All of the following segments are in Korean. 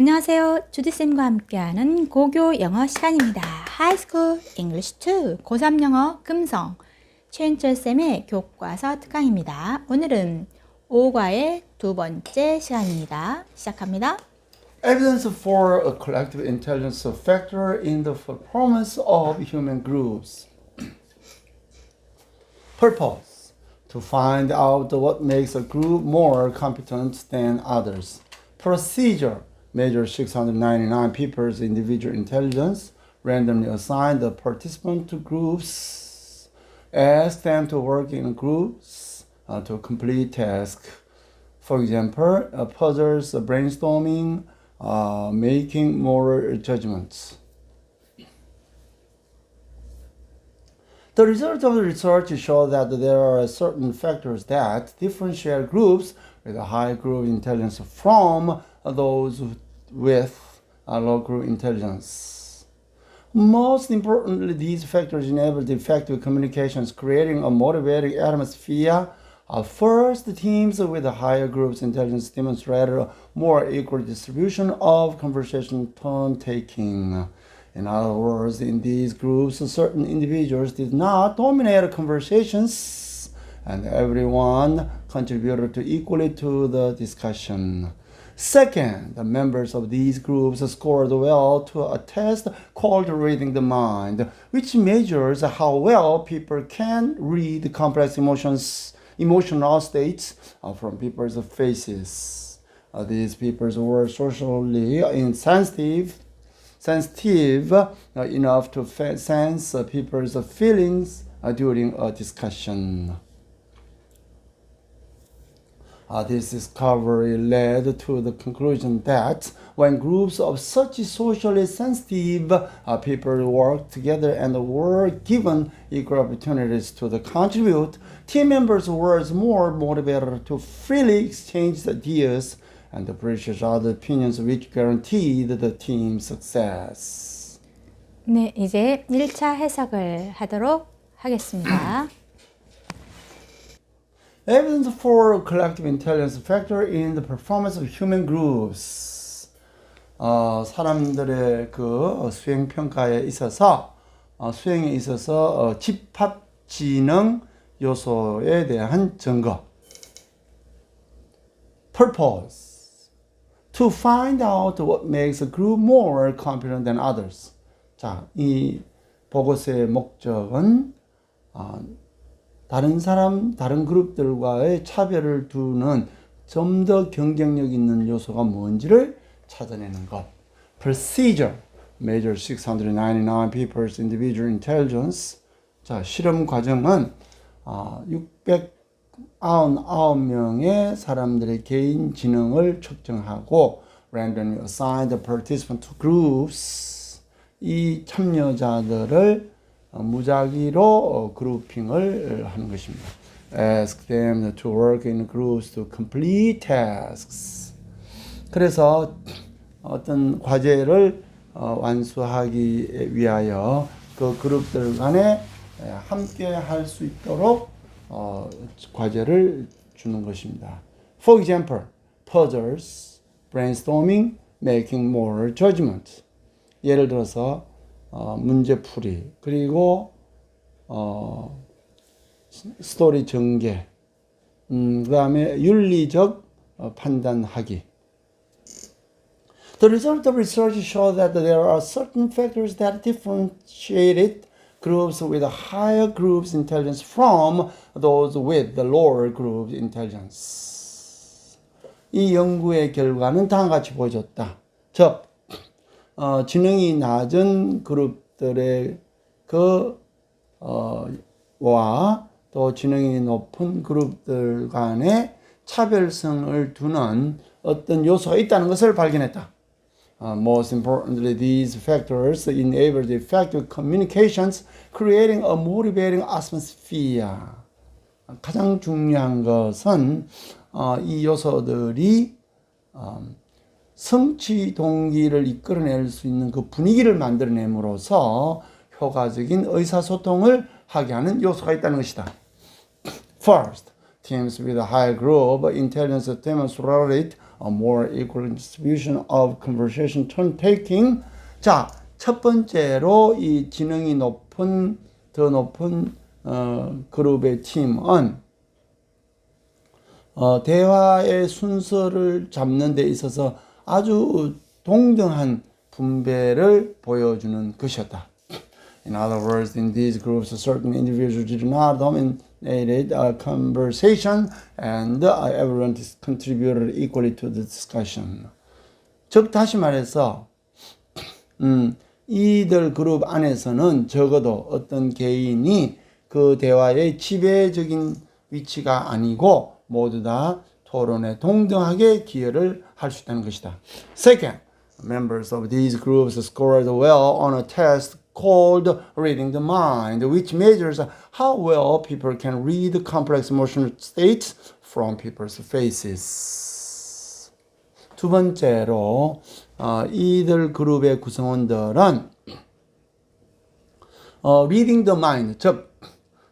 안녕하세요. 주디쌤과 함께하는 고교 영어 시간입니다. 하이스쿨 잉글리시 2 고3 영어 금성 최윤철쌤의 교과서 특강입니다. 오늘은 5과의 두 번째 시간입니다. 시작합니다. Evidence for a collective intelligence factor in the performance of human groups. Purpose to find out what makes a group more competent than others. Procedure measure 699 people's individual intelligence, randomly assign the participant to groups, ask them to work in groups uh, to complete tasks. For example, uh, puzzles, uh, brainstorming, uh, making moral judgments. The results of the research show that there are certain factors that differentiate groups with a high group intelligence from those with a low intelligence. Most importantly, these factors enable effective communications, creating a motivating atmosphere. Uh, first, teams with higher group's intelligence demonstrated a more equal distribution of conversation turn taking. In other words, in these groups, certain individuals did not dominate conversations, and everyone contributed to equally to the discussion. Second, the members of these groups scored well to a test called reading the mind, which measures how well people can read complex emotions, emotional states uh, from people's faces. Uh, these people were socially insensitive sensitive uh, enough to sense people's feelings during a discussion. Uh, this discovery led to the conclusion that when groups of such socially sensitive uh, people work together and were given equal opportunities to the contribute, team members were more motivated to freely exchange ideas and appreciate other opinions which guaranteed the team's success. 네, 이제 1차 해석을 하도록 하겠습니다. Evidence for collective intelligence factor in the performance of human groups. 어, 사람들의 그 수행 평가에 있어서 어, 수행에 있어서 어, 집합 지능 요소에 대한 증거. Purpose. To find out what makes a group more competent than others. 자, 이 보고서의 목적은 어, 다른 사람, 다른 그룹들과의 차별을 두는 좀 더 경쟁력 있는 요소가 뭔지를 찾아내는 것. Procedure measure 699 people's individual intelligence. 자, 실험 과정은 어, 699명의 사람들의 개인 지능을 측정하고 randomly assign the participant to groups. 이 참여자들을 어, 무작위로 어, 그룹핑을 하는 것입니다. Ask them to work in groups to complete tasks. 그래서 어떤 과제를 어, 완수하기 위하여 그 그룹들 간에 함께 할 수 있도록 어, 과제를 주는 것입니다. For example, puzzles, brainstorming, making moral judgment. 예를 들어서 어, 문제풀이 그리고 어, 스토리 전개 음, 그 다음에 윤리적 어, 판단하기 The result of research show that there are certain factors that differentiated groups with higher group's intelligence from those with the lower group's intelligence. 이 연구의 결과는 다음과 같이 보여줬다. 즉, 어, 지능이 낮은 그룹들의 그, 어, 와, 또 지능이 높은 그룹들 간의 차별성을 두는 어떤 요소가 있다는 것을 발견했다. Uh, most importantly, these factors enable the effective communications, creating a motivating atmosphere. 가장 중요한 것은 어, 이 요소들이 음, 성취 동기를 이끌어낼 수 있는 그 분위기를 만들어냄으로써 효과적인 의사소통을 하게 하는 요소가 있다는 것이다. First, teams with a high group intelligence demonstrate a more equal distribution of conversation turn taking. 자, 첫 번째로 이 지능이 높은 더 높은 어, 그룹의 팀은 어, 대화의 순서를 잡는 데 있어서 아주 동등한 분배를 보여주는 것이었다. In other words, in these groups, certain individuals did not dominate a conversation and uh, everyone contributed equally to the discussion. 즉, 다시 말해서, 음, 이들 그룹 안에서는 적어도 어떤 개인이 그 대화의 지배적인 위치가 아니고 모두 다 토론에 동등하게 기여를 할 수 있다는 것이다. Second, members of these groups scored well on a test called reading the mind, which measures how well people can read complex emotional states from people's faces. 두 번째로 어, 이들 그룹의 구성원들은 어, reading the mind, 즉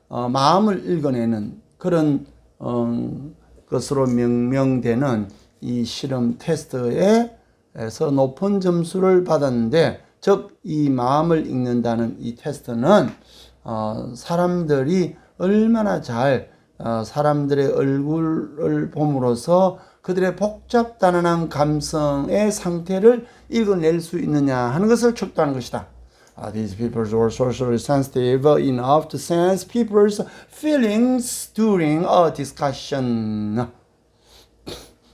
어, 마음을 읽어내는 그런 어, 것으로 명명되는 이 실험 테스트에서 높은 점수를 받았는데, 즉 이 마음을 읽는다는 이 테스트는 어, 사람들이 얼마나 잘 어, 사람들의 얼굴을 봄으로써 그들의 복잡 다단한 감성의 상태를 읽어낼 수 있느냐 하는 것을 촉구하는 것이다. Uh, these people were socially sensitive enough to sense people's feelings during a discussion.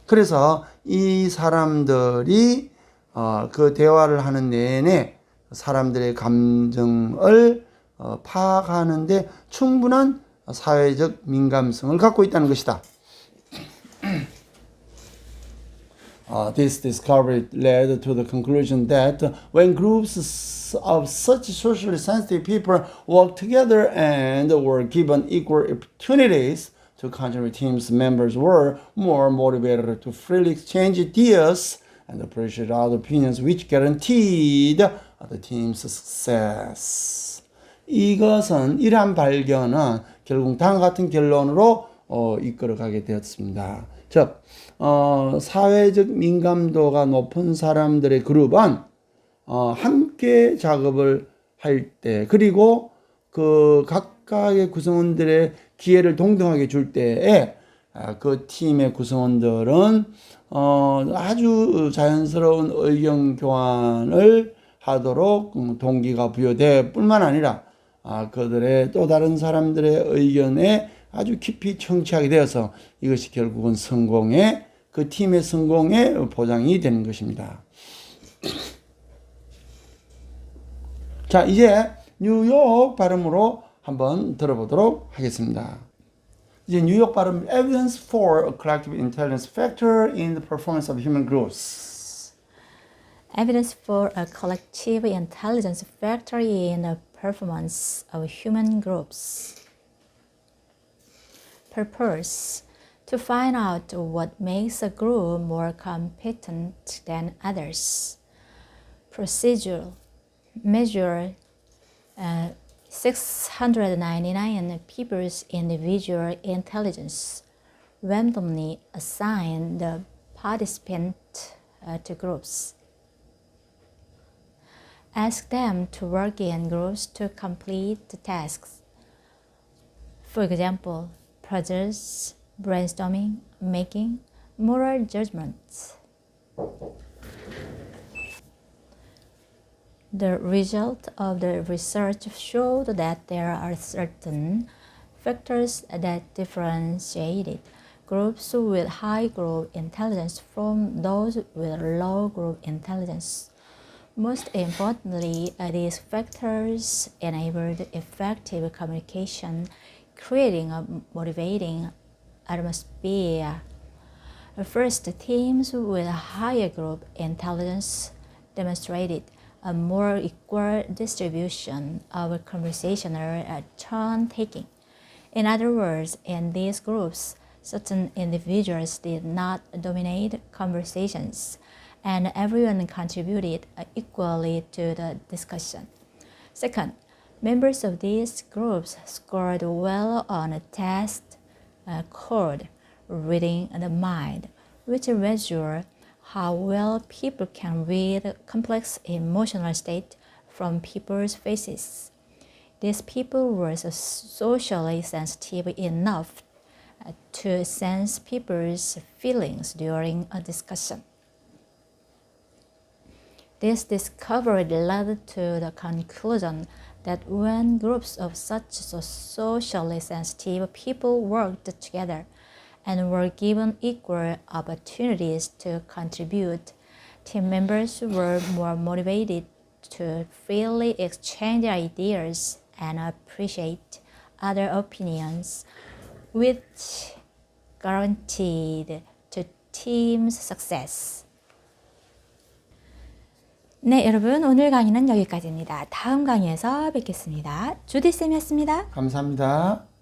그래서 이 사람들이 어, 그 대화를 하는 내내 사람들의 감정을 어, 파악하는데 충분한 사회적 민감성을 갖고 있다는 것이다. Uh, this discovery led to the conclusion that when groups of such socially sensitive people work together and were given equal opportunities to contribute, teams members were more motivated to freely exchange ideas and appreciate other opinions, which guaranteed the team's success. 이것은 이러한 발견은 결국 다음 같은 결론으로 어, 이끌어가게 되었습니다. 즉, 어, 사회적 민감도가 높은 사람들의 그룹은 어, 함께 작업을 할 때, 그리고 그 각각의 구성원들의 기회를 동등하게 줄 때에 아, 그 팀의 구성원들은 어, 아주 자연스러운 의견 교환을 하도록 음, 동기가 부여될 뿐만 아니라 아, 그들의 또 다른 사람들의 의견에 아주 깊이 청취하게 되어서 이것이 결국은 성공의 그 팀의 성공의 보장이 되는 것입니다. 자, 이제 뉴욕 발음으로 한번 들어보도록 하겠습니다. 이제 뉴욕 발음 evidence for a collective intelligence factor in the performance of human groups. Evidence for a collective intelligence factor in the performance of human groups. Purpose to find out what makes a group more competent than others. Procedure measure uh, 699 people's individual intelligence. Randomly assign the participant uh, to groups. Ask them to work in groups to complete the tasks. For example, puzzles, brainstorming, making moral judgments. The result of the research showed that there are certain factors that differentiated groups with high group intelligence from those with low group intelligence. Most importantly, these factors enabled effective communication, creating a motivating atmosphere. First, teams with higher group intelligence demonstrated a more equal distribution of conversational turn taking. In other words, in these groups, certain individuals did not dominate conversations, and everyone contributed equally to the discussion. Second, members of these groups scored well on a test called Reading the Mind, which measure how well people can read complex emotional state from people's faces. These people were socially sensitive enough to sense people's feelings during a discussion. This discovery led to the conclusion that when groups of such socially sensitive people worked together and were given equal opportunities to contribute, team members were more motivated to freely exchange ideas and appreciate other opinions, which guaranteed to team's success. 네, 여러분 오늘 강의는 여기까지입니다. 다음 강의에서 뵙겠습니다. 주디쌤이었습니다. 감사합니다.